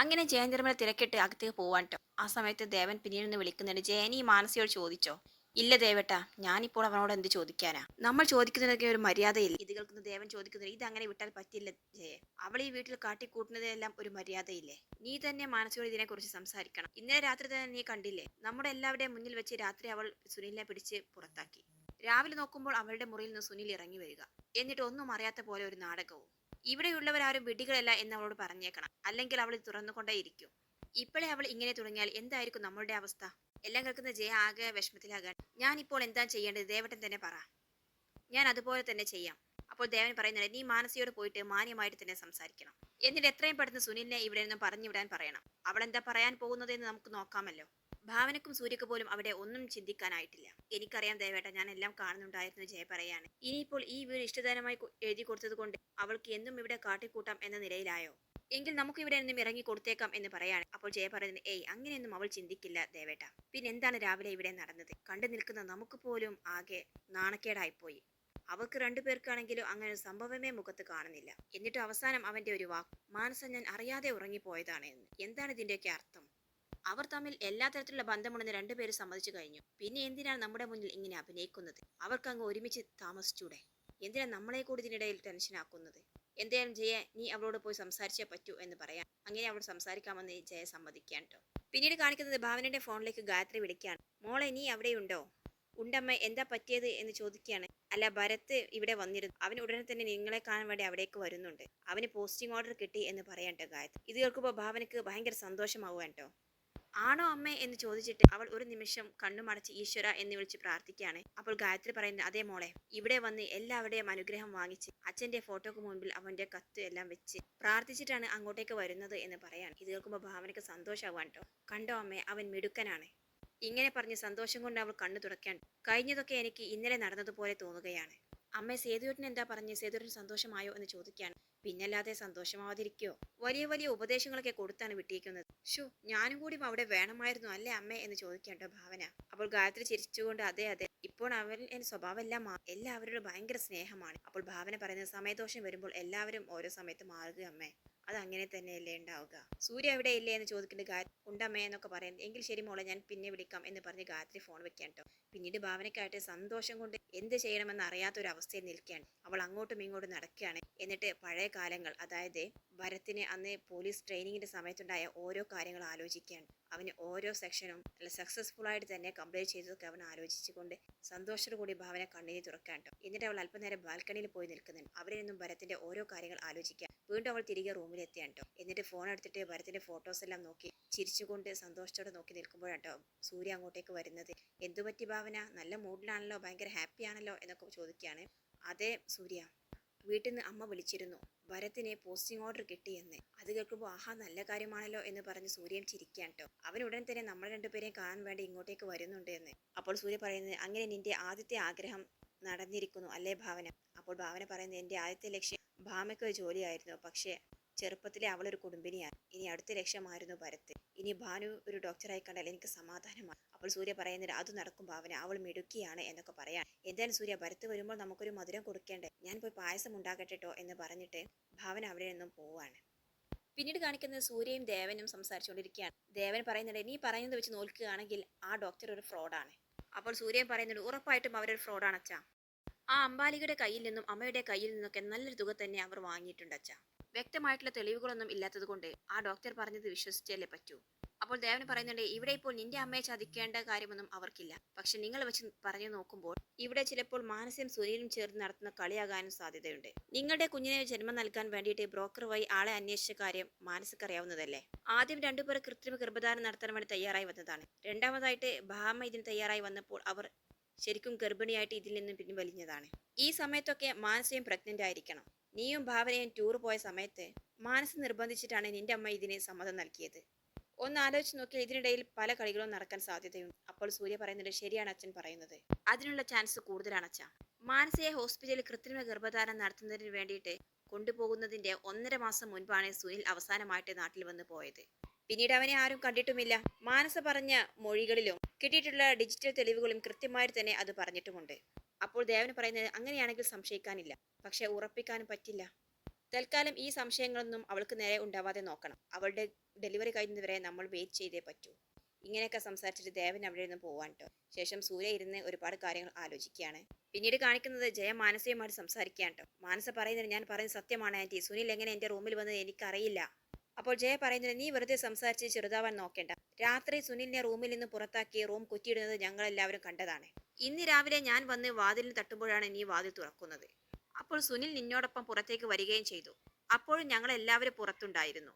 അങ്ങനെ ജയചന്ദ്രമല തിരക്കിട്ട് അകത്തേക്ക് പോവാൻ ആ സമയത്ത് ദേവൻ പിന്നീട് നിന്ന് വിളിക്കുന്നുണ്ട് ജയനി മാനസിയോട് ചോദിച്ചോ? ഇല്ല ദേവേട്ട ഞാനിപ്പോൾ അവനോട് എന്ത് ചോദിക്കാനാ? നമ്മൾ ചോദിക്കുന്നതൊക്കെ ഒരു മര്യാദയില്ല. ഇത് കേൾക്കുന്ന ദേവൻ ചോദിക്കുന്നത് ഇത് അങ്ങനെ വിട്ടാൽ പറ്റില്ല ജയെ അവൾ ഈ വീട്ടിൽ കാട്ടിക്കൂട്ടുന്നതെല്ലാം ഒരു മര്യാദയില്ലേ? നീ തന്നെ മാനസിയോട് ഇതിനെക്കുറിച്ച് സംസാരിക്കണം. ഇന്നലെ രാത്രി തന്നെ നീ കണ്ടില്ലേ നമ്മുടെ എല്ലാവരുടെയും മുന്നിൽ വെച്ച് രാത്രി അവൾ സുനിലിനെ പിടിച്ച് പുറത്താക്കി. രാവിലെ നോക്കുമ്പോൾ അവളുടെ മുറിയിൽ നിന്ന് സുനിൽ ഇറങ്ങി വരിക. എന്നിട്ട് ഒന്നും അറിയാത്ത പോലെ ഒരു നാടകവും ഇവിടെയുള്ളവരാരും വിഡ്ഢികളല്ല എന്ന് അവളോട് പറഞ്ഞേക്കണം. അല്ലെങ്കിൽ അവൾ തുറന്നുകൊണ്ടേ തുറന്നുകൊണ്ടേയിരിക്കും. ഇപ്പോഴേ അവൾ ഇങ്ങനെ തുടങ്ങിയാൽ എന്തായിരിക്കും നമ്മളുടെ അവസ്ഥ? എല്ലാം കേൾക്കുന്ന ജയ ആകെ വിഷമത്തിലാകാൻ. ഞാൻ ഇപ്പോൾ എന്താ ചെയ്യേണ്ടത്? ദേവട്ടൻ തന്നെ പറ. ഞാൻ അതുപോലെ തന്നെ ചെയ്യാം. അപ്പോൾ ദേവൻ പറയുന്നില്ല നീ മാനസിയോട് പോയിട്ട് മാന്യമായിട്ട് തന്നെ സംസാരിക്കണം. എന്നിട്ട് എത്രയും പെട്ടെന്ന് സുനിലിനെ ഇവിടെ നിന്നും പറഞ്ഞു വിടാൻ പറയണം. അവൾ എന്താ പറയാൻ പോകുന്നതെന്ന് നമുക്ക് നോക്കാമല്ലോ. ഭാവനക്കും സൂര്യക്ക് പോലും അവിടെ ഒന്നും ചിന്തിക്കാനായിട്ടില്ല. എനിക്കറിയാം ദേവേട്ട ഞാൻ എല്ലാം കാണുന്നുണ്ടായിരുന്നു ജയ പറയാണ് ഇനിയിപ്പോൾ ഈ വീട് ഇഷ്ടദാനമായി എഴുതി കൊടുത്തത് കൊണ്ട് അവൾക്ക് എന്നും ഇവിടെ കാട്ടിക്കൂട്ടാം എന്ന നിലയിലായോ? എങ്കിൽ നമുക്ക് ഇവിടെ നിന്നും ഇറങ്ങി കൊടുത്തേക്കാം എന്ന് പറയാണ്. അപ്പോൾ ജയ പറയുന്നത് ഏയ് അങ്ങനെയൊന്നും അവൾ ചിന്തിക്കില്ല ദേവേട്ട. പിന്നെ എന്താണ് രാവിലെ ഇവിടെ നടന്നത്? കണ്ടു നിൽക്കുന്ന നമുക്ക് പോലും ആകെ നാണക്കേടായിപ്പോയി. അവർക്ക് രണ്ടുപേർക്കാണെങ്കിലും അങ്ങനെ ഒരു സംഭവമേ മുഖത്ത് കാണുന്നില്ല. എന്നിട്ട് അവസാനം അവന്റെ ഒരു വാക്ക് മാനസം ഞാൻ അറിയാതെ ഉറങ്ങിപ്പോയതാണ് എന്ന്. എന്താണ് ഇതിന്റെയൊക്കെ അർത്ഥം? അവർ തമ്മിൽ എല്ലാ തരത്തിലുള്ള ബന്ധമുണ്ടെന്ന് രണ്ടുപേരും സമ്മതിച്ചു കഴിഞ്ഞു. പിന്നെ എന്തിനാണ് നമ്മുടെ മുന്നിൽ ഇങ്ങനെ അഭിനയിക്കുന്നത്? അവർക്ക് അങ്ങ് ഒരുമിച്ച് താമസിച്ചൂടെ? എന്തിനാണ് നമ്മളെ കൂടി ഇതിനിടയിൽ ടെൻഷനാക്കുന്നത് എന്തായാലും ജയ നീ അവളോട് പോയി സംസാരിച്ചേ പറ്റൂ എന്ന് പറയാം. അങ്ങനെ അവളോട് സംസാരിക്കാമെന്ന് ജയ സമ്മതിക്കാൻ കേട്ടോ പിന്നീട് കാണിക്കുന്നത് ഭാവനയുടെ ഫോണിലേക്ക് ഗായത്രി വിളിക്കുകയാണ്. മോളെ നീ അവിടെയുണ്ടോ? ഉണ്ടമ്മ എന്താ പറ്റിയത്? എന്ന് ചോദിക്കുകയാണ്. അല്ല ഭരത് ഇവിടെ വന്നിരുന്നു. അവൻ ഉടനെ തന്നെ നിങ്ങളെ കാണാൻ വേണ്ടി അവിടേക്ക് വരുന്നുണ്ട്. അവന് പോസ്റ്റിംഗ് ഓർഡർ കിട്ടി എന്ന് പറയട്ടോ ഗായത്രി. ഇത് കേൾക്കുമ്പോൾ ഭാവനക്ക് ഭയങ്കര സന്തോഷമാവുക കേട്ടോ ആണോ അമ്മേ എന്ന് ചോദിച്ചിട്ട് അവൾ ഒരു നിമിഷം കണ്ണുമടച്ച് ഈശ്വര എന്ന് വിളിച്ച് പ്രാർത്ഥിക്കുകയാണ്. അപ്പോൾ ഗായത്രി പറയുന്നത് അതേ മോളെ ഇവിടെ വന്ന് എല്ലാവരുടെയും അനുഗ്രഹം വാങ്ങിച്ച് അച്ഛന്റെ ഫോട്ടോക്ക് മുൻപിൽ അവന്റെ കത്ത് എല്ലാം വെച്ച് പ്രാർത്ഥിച്ചിട്ടാണ് അങ്ങോട്ടേക്ക് വരുന്നത് എന്ന് പറയാണ്. ഇത് കേൾക്കുമ്പോൾ ഭാവനയ്ക്ക് സന്തോഷമാവാൻ കേട്ടോ കണ്ടോ അമ്മേ അവൻ മിടുക്കനാണ്. ഇങ്ങനെ പറഞ്ഞ് സന്തോഷം കൊണ്ട് അവൾ കണ്ണു തുറക്കാൻ കഴിഞ്ഞതൊക്കെ എനിക്ക് ഇന്നലെ നടന്നതുപോലെ തോന്നുകയാണ്. അമ്മ സേതുവേട്ടൻ എന്താ പറഞ്ഞ്? സേതുവേട്ടൻ സന്തോഷമായോ എന്ന് ചോദിക്കുകയാണ്. പിന്നല്ലാതെ സന്തോഷമാവാതിരിക്കോ? വലിയ വലിയ ഉപദേശങ്ങളൊക്കെ കൊടുത്താണ് വിട്ടിരിക്കുന്നത്. ഷോ ഞാനും കൂടി അവിടെ വേണമായിരുന്നു അല്ലേ അമ്മ എന്ന് ചോദിക്കേണ്ട ഭാവന. അപ്പോൾ ഗായത്രി ചിരിച്ചുകൊണ്ട് അതെ അതെ. ഇപ്പോൾ അവൻ എന്റെ സ്വഭാവം എല്ലാം എല്ലാവരോടും ഭയങ്കര സ്നേഹമാണ്. അപ്പോൾ ഭാവന പറയുന്നത് സമയദോഷം വരുമ്പോൾ എല്ലാവരും ഓരോ സമയത്ത് മാറുക അമ്മേ. അത് അങ്ങനെ തന്നെയല്ലേ ഉണ്ടാവുക? സൂര്യ എവിടെ ഇല്ലേ എന്ന് ചോദിക്കുന്നത് ഗാ ഉണ്ടമ്മേ എന്നൊക്കെ പറയുന്നത്. എങ്കിൽ ശരി മോളെ ഞാൻ പിന്നെ വിളിക്കാം എന്ന് പറഞ്ഞ് ഗായത്രി ഫോൺ വെക്കാൻ കേട്ടോ പിന്നീട് ഭാവനയ്ക്കായിട്ട് സന്തോഷം കൊണ്ട് എന്ത് ചെയ്യണമെന്ന് അറിയാത്ത ഒരു അവസ്ഥയിൽ നിൽക്കുകയാണ്. അവൾ അങ്ങോട്ടും ഇങ്ങോട്ടും നടക്കുകയാണ്. എന്നിട്ട് പഴയ കാലങ്ങൾ അതായത് ഭരത്തിന് അന്ന് പോലീസ് ട്രെയിനിങ്ങിന്റെ സമയത്തുണ്ടായ ഓരോ കാര്യങ്ങൾ ആലോചിക്കുകയാണ്. അവന് ഓരോ സെക്ഷനും നല്ല സക്സസ്ഫുൾ ആയിട്ട് തന്നെ കംപ്ലീറ്റ് ചെയ്തതൊക്കെ അവൻ ആലോചിച്ചുകൊണ്ട് സന്തോഷത്തോടു കൂടി ഭാവന കണ്ണിനെ തുറക്കാൻ എന്നിട്ട് അവൾ അല്പനേരം ബാൽക്കണിയിൽ പോയി നിൽക്കുന്നുണ്ട്. അവിടെ നിന്നും ഭരത്തിന്റെ ഓരോ കാര്യങ്ങൾ ആലോചിക്കാൻ വീണ്ടും അവൾ തിരികെ റൂമിലെത്തിയാണ് കേട്ടോ. എന്നിട്ട് ഫോൺ എടുത്തിട്ട് ഭരത്തിന്റെ ഫോട്ടോസ് എല്ലാം നോക്കി ചിരിച്ചുകൊണ്ട് സന്തോഷത്തോടെ നോക്കി നിൽക്കുമ്പോഴാട്ടോ സൂര്യ അങ്ങോട്ടേക്ക് വരുന്നത്. എന്തു പറ്റി ഭാവന? നല്ല മൂഡിലാണല്ലോ ഭയങ്കര ഹാപ്പിയാണല്ലോ എന്നൊക്കെ ചോദിക്കുകയാണ്. അതെ സൂര്യ. വീട്ടിൽ നിന്ന് അമ്മ വിളിച്ചിരുന്നു. ഭരത്തിന് പോസ്റ്റിംഗ് ഓർഡർ കിട്ടിയെന്ന്. അത് കേൾക്കുമ്പോൾ ആഹാ നല്ല കാര്യമാണല്ലോ എന്ന് പറഞ്ഞ് സൂര്യൻ ചിരിക്കാൻ കേട്ടോ അവൻ ഉടൻ തന്നെ നമ്മൾ രണ്ടുപേരെയും കാണാൻ വേണ്ടി ഇങ്ങോട്ടേക്ക് വരുന്നുണ്ട് എന്ന്. അപ്പോൾ സൂര്യ പറയുന്നത് അങ്ങനെ നിന്റെ ആദ്യത്തെ ആഗ്രഹം നടന്നിരിക്കുന്നു അല്ലേ ഭാവന? അപ്പോൾ ഭാവന പറയുന്നത് എന്റെ ആദ്യത്തെ ലക്ഷ്യം ഭാമയ്ക്ക് ഒരു ജോലിയായിരുന്നു. പക്ഷേ ചെറുപ്പത്തിലെ അവളൊരു കുടുംബിനിയാണ്. ഇനി അടുത്ത ലക്ഷ്യമായിരുന്നു ഭരത്. ഇനി ഭാനു ഒരു ഡോക്ടറായി കണ്ടാൽ എനിക്ക് സമാധാനമാണ്. അപ്പോൾ സൂര്യ പറയുന്നില്ല അത് നടക്കും ഭാവന അവൾ മിടുക്കിയാണ് എന്നൊക്കെ പറയാൻ എന്തായാലും സൂര്യ ഭരത്ത് വരുമ്പോൾ നമുക്കൊരു മധുരം കൊടുക്കേണ്ടേ? ഞാൻ പോയി പായസം ഉണ്ടാക്കട്ടെട്ടോ എന്ന് പറഞ്ഞിട്ട് ഭാവന അവിടെ നിന്നും പോവാണ്. പിന്നീട് കാണിക്കുന്നത് സൂര്യയും ദേവനും സംസാരിച്ചുകൊണ്ടിരിക്കുകയാണ്. ദേവൻ പറയുന്നുണ്ട് നീ പറയുന്നത് വെച്ച് നോക്കുകയാണെങ്കിൽ ആ ഡോക്ടർ ഒരു ഫ്രോഡാണ് അപ്പോൾ സൂര്യൻ പറയുന്നുണ്ട് ഉറപ്പായിട്ടും അവരൊരു ഫ്രോഡാണ് അച്ഛാ. ആ അമ്പാലികയുടെ കയ്യിൽ നിന്നും അമ്മയുടെ കയ്യിൽ നിന്നൊക്കെ നല്ലൊരു തുക തന്നെ അവർ വാങ്ങിയിട്ടുണ്ട് അച്ഛാ. വ്യക്തമായിട്ടുള്ള തെളിവുകളൊന്നും ഇല്ലാത്തത് കൊണ്ട് ആ ഡോക്ടർ പറഞ്ഞത് വിശ്വസിച്ചല്ലേ പറ്റൂ. അപ്പോൾ ദേവന് പറയുന്നുണ്ട് ഇവിടെ ഇപ്പോൾ നിന്റെ അമ്മയെ ചതിക്കേണ്ട കാര്യമൊന്നും അവർക്കില്ല. പക്ഷെ നിങ്ങൾ വെച്ച് പറഞ്ഞു നോക്കുമ്പോൾ ഇവിടെ ചിലപ്പോൾ മാനസ്യം സുനിലും ചേർന്ന് നടത്തുന്ന കളിയാകാനും സാധ്യതയുണ്ട്. നിങ്ങളുടെ കുഞ്ഞിനെ ജന്മം നൽകാൻ വേണ്ടിയിട്ട് ബ്രോക്കർ വഴി ആളെ അന്വേഷിച്ച കാര്യം മാനസിക അറിയാവുന്നതല്ലേ ആദ്യം രണ്ടുപേർ കൃത്രിമ ഗർഭധാരണം നടത്താൻ വേണ്ടി തയ്യാറായി വന്നതാണ്. രണ്ടാമതായിട്ട് ബഹാമ ഇതിന് തയ്യാറായി വന്നപ്പോൾ അവർ ശരിക്കും ഗർഭിണിയായിട്ട് ഇതിൽ നിന്നും പിൻവലിഞ്ഞതാണ്. ഈ സമയത്തൊക്കെ മാനസികം പ്രഗ്നന്റ് ആയിരിക്കണം. നീയും ഭാവനയും ടൂർ പോയ സമയത്ത് മാനസ് നിർബന്ധിച്ചിട്ടാണ് നിന്റെ അമ്മ ഇതിന് സമ്മതം നൽകിയത്. ഒന്ന് ആലോചിച്ച് നോക്കിയാൽ ഇതിനിടയിൽ പല കളികളും നടക്കാൻ സാധ്യതയുണ്ട്. അപ്പോൾ സൂര്യ പറയുന്നുണ്ട് ശരിയാണ് അച്ഛൻ പറയുന്നത്. അതിനുള്ള ചാൻസ് കൂടുതലാണ് അച്ഛ. മാനസയെ ഹോസ്പിറ്റലിൽ കൃത്രിമ ഗർഭധാരണം നടത്തുന്നതിന് വേണ്ടിയിട്ട് കൊണ്ടുപോകുന്നതിന്റെ ഒന്നര മാസം മുൻപാണ് സുനിൽ അവസാനമായിട്ട് നാട്ടിൽ വന്ന് പോയത്. പിന്നീട് അവനെ ആരും കണ്ടിട്ടുമില്ല. മാനസ പറഞ്ഞ മൊഴികളിലും കിട്ടിയിട്ടുള്ള ഡിജിറ്റൽ തെളിവുകളും കൃത്യമായി തന്നെ അത് പറഞ്ഞിട്ടുമുണ്ട്. അപ്പോൾ ദേവന് പറയുന്നത് അങ്ങനെയാണെങ്കിൽ സംശയിക്കാനില്ല. പക്ഷെ ഉറപ്പിക്കാനും പറ്റില്ല. തൽക്കാലം ഈ സംശയങ്ങളൊന്നും അവൾക്ക് നേരെ ഉണ്ടാവാതെ നോക്കണം. അവളുടെ ഡെലിവറി കഴിയുന്നവരെ നമ്മൾ വെയിറ്റ് ചെയ്തേ പറ്റൂ. ഇങ്ങനെയൊക്കെ സംസാരിച്ചിട്ട് ദേവൻ അവിടെ നിന്ന് പോവാൻ കേട്ടോ ശേഷം സൂര്യ ഇരുന്ന് ഒരുപാട് കാര്യങ്ങൾ ആലോചിക്കുകയാണ്. പിന്നീട് കാണിക്കുന്നത് ജയ മാനസയുമായിട്ട് സംസാരിക്കുകയാണ് കേട്ടോ മാനസ പറയുന്നത് ഞാൻ പറയുന്നത് സത്യമാണ് ആന്റി. സുനിൽ എങ്ങനെ എന്റെ റൂമിൽ വന്നത് എനിക്കറിയില്ല. അപ്പോൾ ജയ പറയുന്നത് നീ വെറുതെ സംസാരിച്ച് ചെറുതാവാൻ നോക്കേണ്ട. രാത്രി സുനിലിനെ റൂമിൽ നിന്ന് പുറത്താക്കി റൂം കുറ്റിയിടുന്നത് ഞങ്ങളെല്ലാവരും കണ്ടതാണ്. ഇന്ന് രാവിലെ ഞാൻ വന്ന് വാതിലിന് തട്ടുമ്പോഴാണ് നീ വാതിൽ തുറക്കുന്നത്. അപ്പോൾ സുനിൽ നിന്നോടൊപ്പം പുറത്തേക്ക് വരികയും ചെയ്തു. അപ്പോഴും ഞങ്ങൾ എല്ലാവരും പുറത്തുണ്ടായിരുന്നു.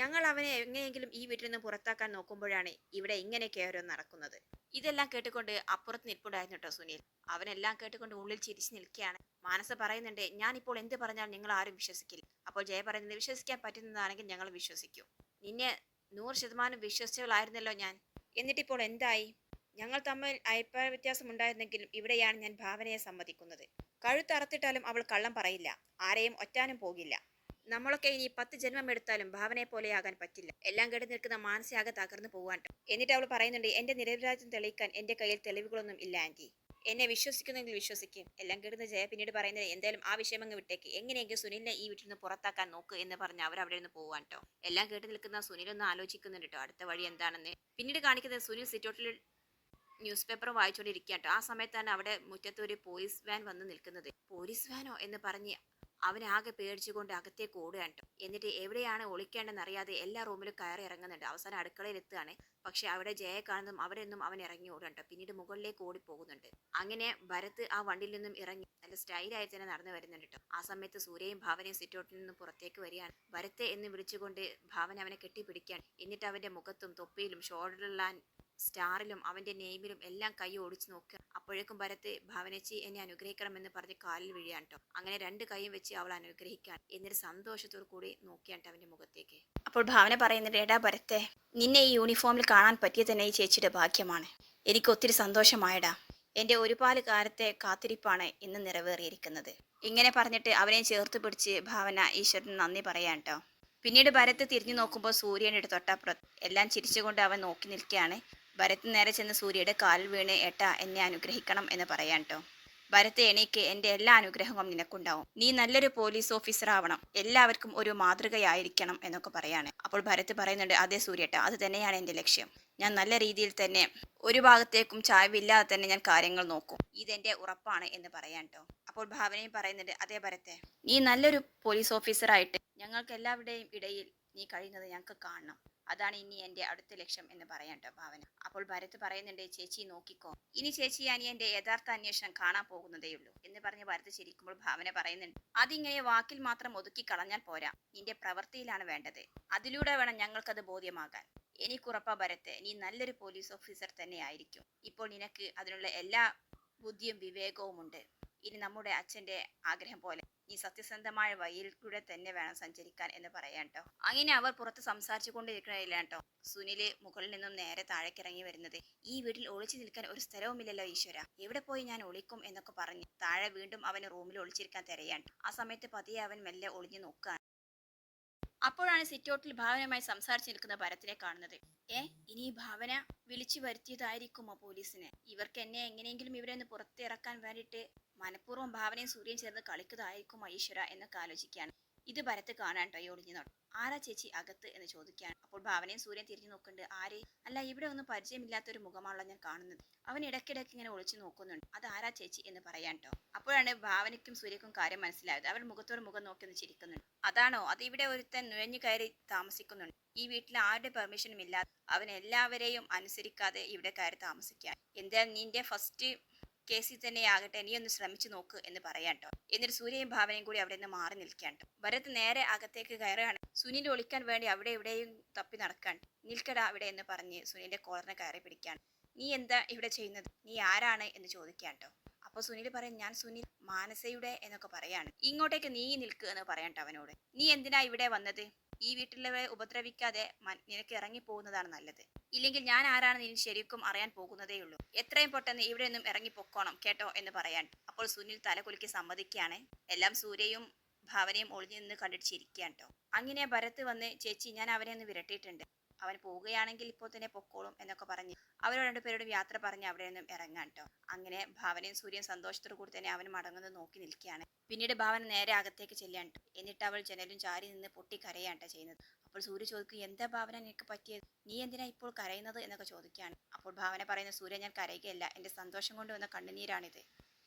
ഞങ്ങൾ അവനെ എങ്ങനെയെങ്കിലും ഈ വീട്ടിൽ നിന്ന് പുറത്താക്കാൻ നോക്കുമ്പോഴാണ് ഇവിടെ ഇങ്ങനെ ഓരോ നടക്കുന്നത്. ഇതെല്ലാം കേട്ടുകൊണ്ട് അപ്പുറത്ത് നിൽപ്പുണ്ടായിരുന്നു കേട്ടോ സുനിൽ. അവനെല്ലാം കേട്ടുകൊണ്ട് ഉള്ളിൽ ചിരിച്ചു നിൽക്കുകയാണ്. മാനസ പറയുന്നുണ്ട് ഞാനിപ്പോൾ എന്ത് പറഞ്ഞാൽ നിങ്ങൾ ആരും വിശ്വസിക്കില്ല. അപ്പോൾ ജയ പറയുന്നത് വിശ്വസിക്കാൻ പറ്റുന്നതാണെങ്കിൽ ഞങ്ങൾ വിശ്വസിക്കും. നിന്നെ നൂറ് ശതമാനം വിശ്വസിച്ചവളായിരുന്നല്ലോ ഞാൻ. എന്നിട്ടിപ്പോൾ എന്തായി? ഞങ്ങൾ തമ്മിൽ അഭിപ്രായ വ്യത്യാസം ഉണ്ടായിരുന്നെങ്കിലും ഇവിടെയാണ് ഞാൻ ഭാവനയെ സമ്മതിക്കുന്നത്. കഴുത്തറത്തിട്ടാലും അവൾ കള്ളം പറയില്ല. ആരെയും ഒറ്റാനും പോകില്ല. നമ്മളൊക്കെ ഇനി പത്ത് ജന്മം എടുത്താലും ഭാവനയെ പോലെയാകാൻ പറ്റില്ല. എല്ലാം കേട്ട് നിൽക്കുന്ന മാനസികാകെ തകർന്നു പോകാട്ടോ എന്നിട്ട് അവൾ പറയുന്നുണ്ട് എന്റെ നിരപരാജ്യം തെളിയിക്കാൻ എന്റെ കയ്യിൽ തെളിവുകളൊന്നും ഇല്ല ആന്റി. എന്നെ വിശ്വസിക്കുന്നെങ്കിൽ വിശ്വസിക്കും. എല്ലാം കേടുന്ന ജയ പിന്നീട് പറയുന്നത് എന്തായാലും ആ വിഷയം അങ്ങ് വിട്ടേക്ക്. എങ്ങനെയെങ്കിലും സുനിലിനെ ഈ വീട്ടിൽ നിന്ന് പുറത്താക്കാൻ നോക്ക് എന്ന് പറഞ്ഞ് അവർ അവിടെ നിന്ന് പോവാൻ കേട്ടോ എല്ലാം കേട്ട് നിൽക്കുന്ന സുനിൽ ഒന്ന് ആലോചിക്കുന്നുണ്ട് കേട്ടോ അടുത്ത വഴി എന്താണെന്ന്. പിന്നീട് കാണിക്കുന്നത് സുനിൽ സിറ്റോട്ടിൽ ന്യൂസ് പേപ്പർ വായിച്ചുകൊണ്ടിരിക്കുക കേട്ടോ ആ സമയത്താണ് അവിടെ മുറ്റത്ത് ഒരു പോലീസ് വാൻ വന്ന് നിൽക്കുന്നത്. പോലീസ് വാനോ എന്ന് പറഞ്ഞ് അവനാകെ പേടിച്ചുകൊണ്ട് അകത്തേക്ക് ഓടുകയാണ് ട്ടോ. എന്നിട്ട് എവിടെയാണ് ഒളിക്കേണ്ടെന്ന് അറിയാതെ എല്ലാ റൂമിലും കയറി ഇറങ്ങുന്നുണ്ട്. അവസാനം അടുക്കളയിൽ എത്തുകയാണ്. പക്ഷെ അവിടെ ജയ കാണുന്നതും അവിടെ നിന്നും അവൻ ഇറങ്ങി ഓടുകയാണ് പിന്നീട് മുകളിലേക്ക് ഓടി പോകുന്നുണ്ട്. അങ്ങനെ ഭരത് ആ വണ്ടിയിൽ നിന്നും ഇറങ്ങി നല്ല സ്റ്റൈലായി തന്നെ നടന്നു വരുന്നുണ്ട് കേട്ടോ. ആ സമയത്ത് സൂര്യയും ഭാവനയും സിറ്റൗട്ടിൽ നിന്നും പുറത്തേക്ക് വരികയാണ്. ഭരത്തെ എന്ന് വിളിച്ചുകൊണ്ട് ഭാവന അവനെ കെട്ടിപ്പിടിക്കാൻ എന്നിട്ട് അവന്റെ മുഖത്തും തൊപ്പിയിലും ഷോൾഡറിലാൻ സ്റ്റാറിലും അവന്റെ നെയിമിലും എല്ലാം കൈ ഓടിച്ചു നോക്കുക. അപ്പോഴേക്കും ഭരത്ത് ഭാവനച്ചി എന്നെ അനുഗ്രഹിക്കണമെന്ന് പറഞ്ഞ് കാലിൽ വീഴുകയാണ് കേട്ടോ അങ്ങനെ രണ്ട് കൈയും വെച്ച് അവൾ അനുഗ്രഹിക്കാൻ. എന്നിട്ട് സന്തോഷത്തോടു കൂടി നോക്കിയാണ് അവന്റെ മുഖത്തേക്ക്. അപ്പോൾ ഭാവന പറയുന്നുണ്ട് എടാ ഭരത്തെ നിന്നെ ഈ യൂണിഫോമിൽ കാണാൻ പറ്റിയ തന്നെ ഈ ചേച്ചിയുടെ ഭാഗ്യമാണ്. എനിക്ക് ഒത്തിരി സന്തോഷമായടാ. എന്റെ ഒരുപാട് കാലത്തെ കാത്തിരിപ്പാണ് ഇന്ന് നിറവേറിയിരിക്കുന്നത്. ഇങ്ങനെ പറഞ്ഞിട്ട് അവനെ ചേർത്ത് പിടിച്ച് ഭാവന ഈശ്വരന് നന്ദി പറയാൻ കേട്ടോ പിന്നീട് ഭരത്ത് തിരിഞ്ഞു നോക്കുമ്പോൾ സൂര്യന്റെ തൊട്ടപ്പുറത്ത് എല്ലാം ചിരിച്ചുകൊണ്ട് അവൻ നോക്കി നിൽക്കുകയാണ്. ഭരത് നേരെ ചെന്ന് സൂര്യയുടെ കാൽ വീണ് ഏട്ട എന്നെ അനുഗ്രഹിക്കണം എന്ന് പറയാൻ കേട്ടോ ഭരത് എണീക്ക് എന്റെ എല്ലാ അനുഗ്രഹവും നിനക്കുണ്ടാവും. നീ നല്ലൊരു പോലീസ് ഓഫീസർ ആവണം. എല്ലാവർക്കും ഒരു മാതൃകയായിരിക്കണം എന്നൊക്കെ പറയാണ്. അപ്പോൾ ഭരത് പറയുന്നുണ്ട് അതേ സൂര്യട്ട അത് തന്നെയാണ് എന്റെ ലക്ഷ്യം. ഞാൻ നല്ല രീതിയിൽ തന്നെ ഒരു ഭാഗത്തേക്കും ചായവില്ലാതെ തന്നെ ഞാൻ കാര്യങ്ങൾ നോക്കും. ഇതെന്റെ ഉറപ്പാണ് എന്ന് പറയാൻ കേട്ടോ അപ്പോൾ ഭാവനയും പറയുന്നുണ്ട് അതേ ഭരത്തെ നീ നല്ലൊരു പോലീസ് ഓഫീസറായിട്ട് ഞങ്ങൾക്ക് എല്ലാവരുടെയും ഇടയിൽ നീ കഴിയുന്നത് ഞങ്ങൾക്ക് കാണണം. അതാണ് ഇനി എന്റെ അടുത്ത ലക്ഷ്യം എന്ന് പറയാൻ കേട്ടോ ഭാവന. അപ്പോൾ ഭരത് പറയുന്നുണ്ട് ചേച്ചി നോക്കിക്കോ. ഇനി ചേച്ചി ഞാൻ എന്റെ യഥാർത്ഥ അന്വേഷണം കാണാൻ പോകുന്നതേയുള്ളൂ എന്ന് പറഞ്ഞ് ഭരത് ചിരിക്കുമ്പോൾ ഭാവന പറയുന്നുണ്ട് അതിങ്ങനെ വാക്കിൽ മാത്രം ഒതുക്കി കളഞ്ഞാൽ പോരാ. നിന്റെ പ്രവൃത്തിയിലാണ് വേണ്ടത്. അതിലൂടെ വേണം ഞങ്ങൾക്കത് ബോധ്യമാകാൻ. എനിക്കുറപ്പാ ഭരത് നീ നല്ലൊരു പോലീസ് ഓഫീസർ തന്നെ ആയിരിക്കും. ഇപ്പോൾ നിനക്ക് അതിനുള്ള എല്ലാ ബുദ്ധിയും വിവേകവും ഉണ്ട് ഇനി നമ്മുടെ അച്ഛന്റെ ആഗ്രഹം പോലെ നീ സത്യസന്ധമായ വഴിയിൽ കൂടെ തന്നെ വേണം സഞ്ചരിക്കാൻ എന്ന് പറയാം കേട്ടോ അങ്ങനെ അവർ പുറത്ത് സംസാരിച്ചു കൊണ്ടിരിക്കണില്ല കേട്ടോ സുനിൽ മുകളിൽ നിന്നും നേരെ താഴേക്ക് ഇറങ്ങി വരുന്നത്. ഈ വീട്ടിൽ ഒളിച്ചു നിൽക്കാൻ ഒരു സ്ഥലവുമില്ലല്ലോ ഈശ്വര. എവിടെ പോയി ഞാൻ ഒളിക്കും എന്നൊക്കെ പറഞ്ഞ് താഴെ വീണ്ടും അവന് റൂമിൽ ഒളിച്ചിരിക്കാൻ തിരയാൻ. ആ സമയത്ത് പതിയെ അവൻ മെല്ലെ ഒളിഞ്ഞു നോക്കുകയാണ് അപ്പോഴാണ് സിറ്റൗട്ടിൽ ഭാവനയുമായി സംസാരിച്ചു നിൽക്കുന്ന ഭരത്തിനെ കാണുന്നത്. ഏ ഇനി ഭാവന വിളിച്ചു വരുത്തിയതായിരിക്കുമോ പോലീസിനെ? ഇവർക്ക് എന്നെ എങ്ങനെയെങ്കിലും ഇവരെ ഒന്ന് പുറത്തിറക്കാൻ വേണ്ടിയിട്ട് മനഃപൂർവം ഭാവനയും സൂര്യൻ ചേർന്ന് കളിക്കുന്നതായിരിക്കും ഈശ്വര എന്നൊക്കെ ആലോചിക്കുകയാണ് ഇത് ഭരത്ത് കാണാൻ കേട്ടോ ഒളിഞ്ഞു ആരാ ചേച്ചി അകത്ത് എന്ന് ചോദിക്കുകയാണ് അപ്പോൾ ഭാവനയും സൂര്യൻ തിരിഞ്ഞു നോക്കുന്നുണ്ട്. ആരെ? അല്ല ഇവിടെ ഒന്നും പരിചയമില്ലാത്ത ഒരു മുഖമാണല്ലോ ഞാൻ കാണുന്നത്. അവൻ ഇടയ്ക്കിടയ്ക്ക് ഇങ്ങനെ ഒളിച്ചു നോക്കുന്നുണ്ട്. അത് ആരാ ചേച്ചി എന്ന് പറയാൻ അപ്പോഴാണ് ഭാവനയ്ക്കും സൂര്യക്കും കാര്യം മനസ്സിലായത്. അവൻ മുഖത്തോട് മുഖം നോക്കി ഒന്ന് ചിരിക്കുന്നുണ്ട്. അതാണോ? അത് ഇവിടെ ഒരുത്തൻ നുഴഞ്ഞു കയറി താമസിക്കുന്നുണ്ട്. ഈ വീട്ടിൽ ആരുടെ പെർമിഷനും ഇല്ലാതെ അവൻ എല്ലാവരെയും അനുസരിക്കാതെ ഇവിടെ കയറി താമസിക്കാൻ. എന്താ നിന്റെ ഫസ്റ്റ് കേസിൽ തന്നെ ആകട്ടെ നീ ഒന്ന് ശ്രമിച്ചു നോക്ക് എന്ന് പറയാട്ടോ എന്നിട്ട് സൂര്യയും ഭാവനയും കൂടി അവിടെ നിന്ന് മാറി നിൽക്കാൻ ട്ടോ. ഭരത് നേരെ അകത്തേക്ക് കയറുകയാണ്. സുനിൽ ഒളിക്കാൻ വേണ്ടി അവിടെ ഇവിടെയും തപ്പി നടക്കാൻ നിൽക്കടാ അവിടെ എന്ന് പറഞ്ഞ് സുനിലിന്റെ കോളറിനെ കയറി പിടിക്കാൻ നീ എന്താ ഇവിടെ ചെയ്യുന്നത്? നീ ആരാണ് എന്ന് ചോദിക്കാൻ കേട്ടോ അപ്പൊ സുനിൽ പറയും ഞാൻ സുനിൽ മാനസയുടെ എന്നൊക്കെ പറയാണ്. ഇങ്ങോട്ടേക്ക് നീ നിൽക്കുക എന്ന് പറയാൻ ട്ടോ അവനോട്. നീ എന്തിനാ ഇവിടെ വന്നത്? ഈ വീട്ടിലുള്ളവരെ ഉപദ്രവിക്കാതെ നിനക്ക് ഇറങ്ങി പോകുന്നതാണ് നല്ലത്. ഇല്ലെങ്കിൽ ഞാൻ ആരാണെന്ന് ഇനി ശരിക്കും അറിയാൻ പോകുന്നതേ ഉള്ളൂ. എത്രയും പെട്ടെന്ന് ഇവിടെ നിന്നും ഇറങ്ങിപ്പോക്കോണം പൊക്കോണം കേട്ടോ എന്ന് പറയാൻ. അപ്പോൾ സുനിൽ തലകുലുക്കി സമ്മതിക്കുകയാണ്. എല്ലാം സൂര്യയും ഭാവനയും ഒളിഞ്ഞു നിന്ന് കണ്ടിട്ട് കേട്ടോ. അങ്ങനെ ഭരത്ത് വന്ന് ചേച്ചി ഞാൻ അവനെ ഒന്ന് വിരട്ടിയിട്ടുണ്ട്. അവൻ പോവുകയാണെങ്കിൽ ഇപ്പോൾ തന്നെ പൊക്കോളും എന്നൊക്കെ പറഞ്ഞ് അവരോട് രണ്ടുപേരോടും യാത്ര പറഞ്ഞ് അവിടെ നിന്നും ഇറങ്ങാൻ കേട്ടോ. അങ്ങനെ ഭാവനയും സൂര്യൻ സന്തോഷത്തോടു കൂടി തന്നെ അവൻ മടങ്ങുന്നത് നോക്കി നിൽക്കുകയാണ്. പിന്നീട് ഭാവന നേരെ അകത്തേക്ക് ചെല്ലാണ്ട് എന്നിട്ട് അവൾ ജനലും ചാരി നിന്ന് പൊട്ടി കരയാണ്ട ചെയ്യുന്നത്. അപ്പോൾ സൂര്യ ചോദിക്കും എന്താ ഭാവന നിനക്ക് പറ്റിയത്? നീ എന്തിനാ ഇപ്പോൾ കരയുന്നത്? എന്നൊക്കെ ചോദിക്കുകയാണ്. അപ്പോൾ ഭാവന പറയുന്ന സൂര്യ ഞാൻ കരയുകയല്ല. എന്റെ സന്തോഷം കൊണ്ട് വന്ന കണ്ണുനീരാണിത്.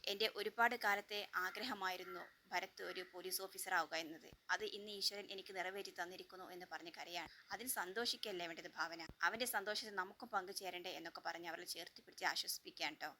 എന്റെ ഒരുപാട് കാലത്തെ ആഗ്രഹമായിരുന്നു ഭരത് ഒരു പോലീസ് ഓഫീസർ ആവുക എന്നത്. അത് ഇന്ന് ഈശ്വരൻ എനിക്ക് നിറവേറ്റി തന്നിരിക്കുന്നു എന്ന് പറഞ്ഞ് കരയാണ്. അതിൽ സന്തോഷിക്കല്ലേ വേണ്ടത് ഭാവന? അവന്റെ സന്തോഷത്തിൽ നമുക്കും പങ്കുചേരണ്ടേ? എന്നൊക്കെ പറഞ്ഞ് അവരെ ചേർത്ത് പിടിച്ച് ആശ്വസിപ്പിക്കാൻ കേട്ടോ.